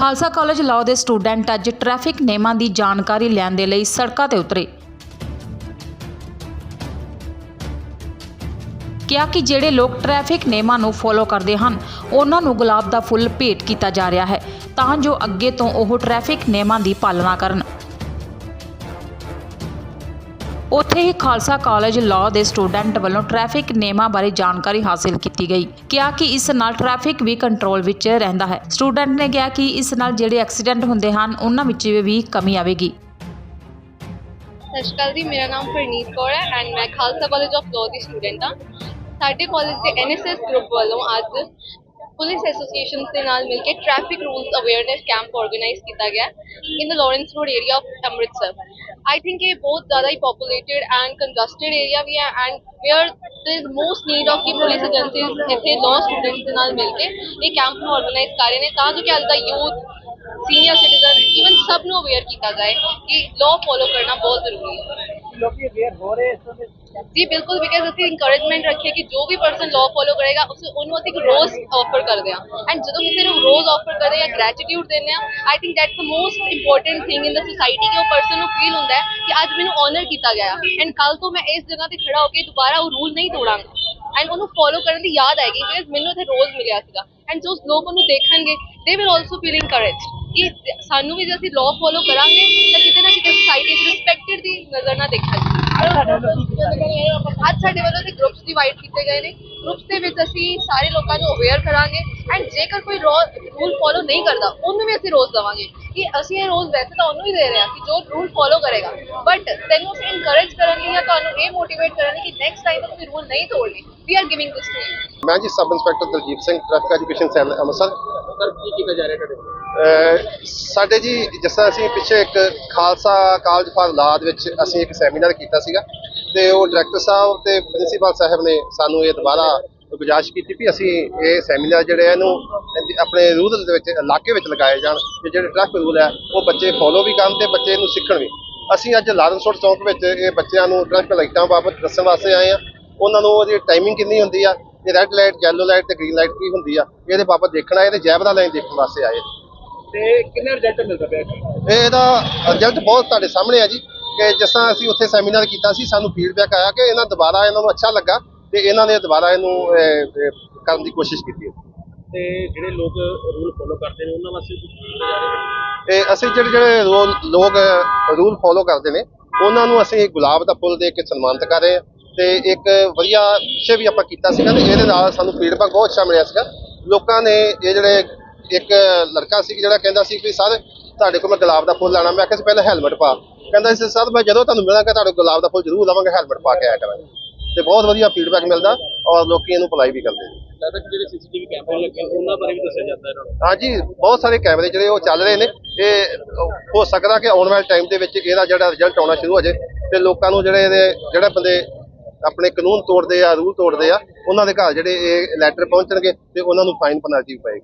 Khalsa college ਲਾਓ ਦੇ student ਅੱਜ ਟ੍ਰੈਫਿਕ ਨਿਯਮਾਂ ਦੀ ਜਾਣਕਾਰੀ ਲੈਣ ਦੇ ਲਈ ਸੜਕਾਂ ਤੇ ਉਤਰੇ। ਕਿਹਾ ਕਿ ਜਿਹੜੇ ਲੋਕ ਟ੍ਰੈਫਿਕ ਨਿਯਮਾਂ ਨੂੰ ਫੋਲੋ ਕਰਦੇ ਹਨ, ਉਹਨਾਂ ਨੂੰ ਗੁਲਾਬ ਦਾ ਫੁੱਲ ਭੇਟ ਕੀਤਾ ਜਾ ਰਿਹਾ ਹੈ, ਤਾਂ ਜੋ ਅੱਗੇ ਤੋਂ ਉਹ ਟ੍ਰੈਫਿਕ ਨਿਯਮਾਂ ਦੀ ਪਾਲਣਾ ਕਰਨ। ਉੱਥੇ ਹੀ ਖਾਲਸਾ ਕਾਲਜ ਲਾਅ ਦੇ ਸਟੂਡੈਂਟ ਵੱਲੋਂ ਟ੍ਰੈਫਿਕ ਨਿਯਮਾਂ ਬਾਰੇ ਜਾਣਕਾਰੀ ਹਾਸਲ ਕੀਤੀ ਗਈ। ਕਿਹਾ ਕਿ ਇਸ ਨਾਲ ਟ੍ਰੈਫਿਕ ਵੀ ਕੰਟਰੋਲ ਵਿੱਚ ਰਹਿੰਦਾ ਹੈ। ਸਟੂਡੈਂਟ ਨੇ ਕਿਹਾ ਕਿ ਇਸ ਨਾਲ ਜਿਹੜੇ ਐਕਸੀਡੈਂਟ ਹੁੰਦੇ ਹਨ, ਉਹਨਾਂ ਵਿੱਚ ਵੀ ਕਮੀ ਆਵੇਗੀ। ਸਤਿ ਸ਼੍ਰੀ ਅਕਾਲ ਜੀ, ਮੇਰਾ ਨਾਮ ਪ੍ਰਨੀਤ ਕੌਰ ਹੈ ਐਂਡ ਮੈਂ ਖਾਲਸਾ ਕਾਲਜ ਆਫ ਲਾਅ ਦੀ ਸਟੂਡੈਂਟ ਹਾਂ। ਸਾਡੇ ਕਾਲਜ ਦੇ ਐਨਐਸਐਸ ਗਰੁੱਪ ਵੱਲੋਂ ਅੱਜ ਪੁਲਿਸ ਐਸੋਸੀਏਸ਼ਨ ਦੇ ਨਾਲ ਮਿਲ ਕੇ traffic rules awareness camp organise ਕੀਤਾ ਗਿਆ in the Lawrence road area of Amritsar I think ਇਹ ਬਹੁਤ ਜ਼ਿਆਦਾ ਹੀ ਪੋਪੂਲੇਟਡ ਐਂਡ ਕੰਜਸਟਡ ਏਰੀਆ ਵੀ ਹੈ and where there is most need of ਕਿ ਪੁਲਿਸ ਏਜੰਸੀਜ਼ ਇੱਥੇ ਲਾਅ ਸਟੂਡੈਂਟਸ ਦੇ ਨਾਲ ਮਿਲ ਕੇ ਇਹ ਕੈਂਪ ਨੂੰ ਆਰਗੇਨਾਈਜ਼ ਕਰ ਰਹੇ ਨੇ ਤਾਂ ਜੋ ਕਿ ਅੱਜ ਦਾ ਯੂਥ ਸੀਨੀਅਰ ਸਿਟੀਜ਼ਨ ਇਵਨ ਸਭ ਨੂੰ ਅਵੇਅਰ ਕੀਤਾ ਜਾਏ ਕਿ ਲਾਅ ਫੋਲੋ ਕਰਨਾ ਬਹੁਤ ਜ਼ਰੂਰੀ ਹੈ। ਲੋਕੀ ਅਵੇਅਰ ਹੋ ਰਹੇ ਇਸ ਤੋਂ ਜੀ, ਬਿਲਕੁਲ ਬਿਕਾਜ਼ ਅਸੀਂ ਇਨਕਰੇਜਮੈਂਟ ਰੱਖੀਏ ਕਿ ਜੋ ਵੀ ਪਰਸਨ ਲਾਅ ਫੋਲੋ ਕਰੇਗਾ, ਉਸ ਉਹਨੂੰ ਅਸੀਂ ਰੋਜ਼ ਆਫਰ ਕਰਦੇ ਹਾਂ। ਐਂਡ ਜਦੋਂ ਕਿਸੇ ਨੂੰ ਰੋਜ਼ ਆਫਰ ਕਰਦੇ ਜਾਂ ਗ੍ਰੈਟੀਟਿਊਡ ਦਿੰਦੇ ਹਾਂ I think that's the most important thing in the society ਕਿ ਉਹ ਪਰਸਨ ਨੂੰ ਫੀਲ ਹੁੰਦਾ ਹੈ ਕਿ ਅੱਜ ਮੈਨੂੰ ਆਨਰ ਕੀਤਾ ਗਿਆ ਐਂਡ ਕੱਲ ਤੋਂ ਮੈਂ ਇਸ ਜਗ੍ਹਾ ਤੇ ਖੜਾ ਹੋ ਕੇ ਦੁਬਾਰਾ ਉਹ ਰੂਲ ਨਹੀਂ ਤੋੜਾਂਗਾ। ਐਂਡ ਉਹਨੂੰ ਫੋਲੋ ਕਰਨ ਦੀ ਯਾਦ ਆਏਗੀ ਬਿਕਾਜ਼ ਮੈਨੂੰ ਇੱਥੇ ਰੋਜ਼ ਮਿਲਿਆ ਸੀਗਾ। ਐਂਡ ਜੋ ਲੋਕ ਉਹਨੂੰ ਦੇਖਣਗੇ ਦੇ ਵਿਲ ਆਲਸੋ ਫੀਲ ਇਨਕਰੇਜਡ ਕਿ ਸਾਨੂੰ ਵੀ ਜੇ ਅਸੀਂ ਲਾਅ ਫੋਲੋ ਕਰਾਂਗੇ, ਤਾਂ ਕਿਤੇ ਨਾ ਕਿਤੇ ਸੋਸਾਇਟੀ 'ਚ ਰਿਸਪੈਕਟਡ ਦੀ ਨਜ਼ਰ ਨਾ ਕੀਤਾ ਜਾ। ਅੱਜ ਸਾਡੇ ਵੱਲੋਂ ਤੇ ਗਰੁੱਪਸ ਡਿਵਾਈਡ ਕੀਤੇ ਗਏ ਨੇ। ਗਰੁੱਪਸ ਦੇ ਵਿੱਚ ਅਸੀਂ ਸਾਰੇ ਲੋਕਾਂ ਨੂੰ ਅਵੇਅਰ ਕਰਾਂਗੇ ਐਂਡ ਜੇਕਰ ਕੋਈ ਰੂਲ ਫੋਲੋ ਨਹੀਂ ਕਰਦਾ ਉਹਨੂੰ ਵੀ ਅਸੀਂ ਰੋਜ਼ ਦਵਾਂਗੇ। ਕਿ ਅਸੀਂ ਇਹ ਰੋਜ਼ ਵੈਸੇ ਤਾਂ ਉਹਨੂੰ ਹੀ ਦੇ ਰਹੇ ਹਾਂ ਕਿ ਜੋ ਰੂਲ ਫੋਲੋ ਕਰੇਗਾ। ਬਟ ਤੈਨੂੰ ਅਸੀਂ ਇਨਕਰੇਜ ਕਰਾਂਗੇ ਜਾਂ ਤੁਹਾਨੂੰ ਇਹ ਮੋਟੀਵੇਟ ਕਰਾਂਗੇ ਕਿ ਨੈਕਸਟ ਟਾਈਮ ਤੁਸੀਂ ਰੂਲ ਨਹੀਂ ਤੋੜਨੇ ਵੀ R giving this to you ਮੈਂ ਜੀ sub inspector Daljit Singh traffic education cell Amritsar. Sir ਕੀ ਕੀਤਾ ਜਾ ਰਿਹਾ ਤੁਹਾਡੇ ਸਾਡੇ ਜੀ, ਜਿਸ ਤਰ੍ਹਾਂ ਅਸੀਂ ਪਿੱਛੇ ਇੱਕ ਖਾਲਸਾ ਕਾਲਜ ਫਾਰ ਲਾਅ ਵਿੱਚ ਅਸੀਂ ਇੱਕ ਸੈਮੀਨਾਰ ਕੀਤਾ ਸੀਗਾ ਤੇ ਉਹ ਡਾਇਰੈਕਟਰ ਸਾਹਿਬ ਤੇ ਪ੍ਰਿੰਸੀਪਲ ਸਾਹਿਬ ਨੇ ਸਾਨੂੰ ਇਹ ਦੁਬਾਰਾ ਗੁਜਾਰਿਸ਼ ਕੀਤੀ ਵੀ ਅਸੀਂ ਇਹ ਸੈਮੀਨਾਰ ਜਿਹੜੇ ਆ ਇਹਨੂੰ ਆਪਣੇ ਰੂਰਲ ਦੇ ਵਿੱਚ, ਇਲਾਕੇ ਵਿੱਚ ਲਗਾਏ ਜਾਣ ਤੇ ਜਿਹੜੇ ਟ੍ਰੈਫਿਕ ਰੂਲ ਹੈ ਉਹ ਬੱਚੇ ਫੋਲੋ ਵੀ ਕਰਨ ਤੇ ਬੱਚੇ ਇਹਨੂੰ ਸਿੱਖਣ ਵੀ। ਅਸੀਂ ਅੱਜ ਲਾਰਨਸੋਟ ਚੌਂਕ ਵਿੱਚ ਇਹ ਬੱਚਿਆਂ ਨੂੰ ਟ੍ਰੈਫਿਕ ਲਾਈਟਾਂ ਬਾਬਤ ਦੱਸਣ ਵਾਸਤੇ ਆਏ ਆ। ਉਹਨਾਂ ਨੂੰ ਉਹਦੀ ਟਾਈਮਿੰਗ ਕਿੰਨੀ ਹੁੰਦੀ ਆ ਤੇ ਰੈੱਡ ਲਾਈਟ ਯੈਲੋ ਲਾਈਟ ਤੇ ਗ੍ਰੀਨ ਲਾਈਟ ਕੀ ਹੁੰਦੀ ਆ, ਇਹਦੇ ਬਾਬਤ ਦੇਖਣਾ ਇਹਦੇ ਜੈਬਰਾ ਲਾਈਨ ਦੇਖਣ ਵਾਸਤੇ ਆਏ। ਤੇ ਕਿੰਨੇ ਰਿਜ਼ਲਟ ਮਿਲਦਾ ਪਿਆ ਇਹ ਇਹਦਾ ਰਿਜ਼ਲਟ ਬਹੁਤ ਤੁਹਾਡੇ ਸਾਹਮਣੇ ਆ ਜੀ ਕਿ ਜਿਸ ਤਰ੍ਹਾਂ ਅਸੀਂ ਉੱਥੇ ਸੈਮੀਨਾਰ ਕੀਤਾ ਸੀ ਸਾਨੂੰ ਫੀਡਬੈਕ ਆਇਆ ਕਿ ਇਹਨਾਂ ਦੁਬਾਰਾ ਇਹਨਾਂ ਨੂੰ ਅੱਛਾ ਲੱਗਾ ਤੇ ਇਹਨਾਂ ਨੇ ਦੁਬਾਰਾ ਇਹਨੂੰ ਕਰਨ ਦੀ ਕੋਸ਼ਿਸ਼ ਕੀਤੀ ਹੈ। ਤੇ ਜਿਹੜੇ ਲੋਕ ਰੂਲ ਫੋਲੋ ਕਰਦੇ ਨੇ ਉਹਨਾਂ ਵਾਸਤੇ ਤੇ ਅਸੀਂ ਜਿਹੜੇ ਜਿਹੜੇ ਲੋਕ ਰੂਲ ਫੋਲੋ ਕਰਦੇ ਨੇ ਉਹਨਾਂ ਨੂੰ ਅਸੀਂ ਗੁਲਾਬ ਦਾ ਫੁੱਲ ਦੇ ਕੇ ਸਨਮਾਨਿਤ ਕਰ ਰਹੇ ਹਾਂ ਤੇ ਇੱਕ ਵਧੀਆ ਪਿੱਛੇ ਵੀ ਆਪਾਂ ਕੀਤਾ ਸੀਗਾ ਤੇ ਇਹਦੇ ਨਾਲ ਸਾਨੂੰ ਫੀਡਬੈਕ ਬਹੁਤ ਅੱਛਾ ਮਿਲਿਆ ਸੀਗਾ। ਲੋਕਾਂ ਨੇ ਇਹ ਜਿਹੜੇ ਇੱਕ ਲੜਕਾ ਸੀ ਜਿਹੜਾ ਕਹਿੰਦਾ ਸੀ ਵੀ ਸਰ ਤੁਹਾਡੇ ਕੋਲ ਮੈਂ ਗੁਲਾਬ ਦਾ ਫੁੱਲ ਲੈਣਾ। ਮੈਂ ਕਿਹਾ ਸੀ ਪਹਿਲਾਂ ਹੈਲਮਟ ਪਾ। ਕਹਿੰਦਾ ਸੀ ਸਰ ਮੈਂ ਜਦੋਂ ਤੁਹਾਨੂੰ ਮਿਲਾਂਗਾ ਤੁਹਾਡੇ ਕੋਲ ਗੁਲਾਬ ਦਾ ਫੁੱਲ ਜ਼ਰੂਰ ਲਵਾਂਗਾ ਹੈਲਮਟ ਪਾ ਕੇ ਆਇਆ ਕਰਾਂਗੇ। ਤੇ ਬਹੁਤ ਵਧੀਆ ਫੀਡਬੈਕ ਮਿਲਦਾ ਔਰ ਲੋਕੀ ਇਹਨੂੰ ਅਪਲਾਈ ਵੀ ਕਰਦੇ ਨੇ। ਲੱਗਦਾ ਕਿ ਜਿਹੜੇ ਸੀਸੀਟੀਵੀ ਕੈਮਰੇ ਲੱਗੇ ਉਹਨਾਂ ਬਾਰੇ ਵੀ ਦੱਸਿਆ ਜਾਂਦਾ ਇਹਨਾਂ ਨੂੰ। ਹਾਂਜੀ ਬਹੁਤ ਸਾਰੇ ਕੈਮਰੇ ਜਿਹੜੇ ਉਹ ਚੱਲ ਰਹੇ ਨੇ। ਇਹ ਹੋ ਸਕਦਾ ਕਿ ਆਉਣ ਵਾਲੇ ਟਾਈਮ ਦੇ ਵਿੱਚ ਇਹਦਾ ਜਿਹੜਾ ਰਿਜ਼ਲਟ ਆਉਣਾ ਸ਼ੁਰੂ ਹੋ ਜਾਏ ਤੇ ਲੋਕਾਂ ਨੂੰ ਜਿਹੜੇ ਇਹਦੇ ਜਿਹੜੇ ਬੰਦੇ ਆਪਣੇ ਕਾਨੂੰਨ ਤੋੜਦੇ ਆ ਰੂਲ ਤੋੜਦੇ ਆ ਉਹਨਾਂ ਦੇ ਘਰ ਜਿਹੜੇ ਇਹ ਲੈਟਰ ਪਹੁੰਚਣਗੇ ਤੇ ਉਹਨਾਂ ਨੂੰ ਫਾਈਨ ਪੈਨਲਟੀ ਵੀ ਪਏਗੀ।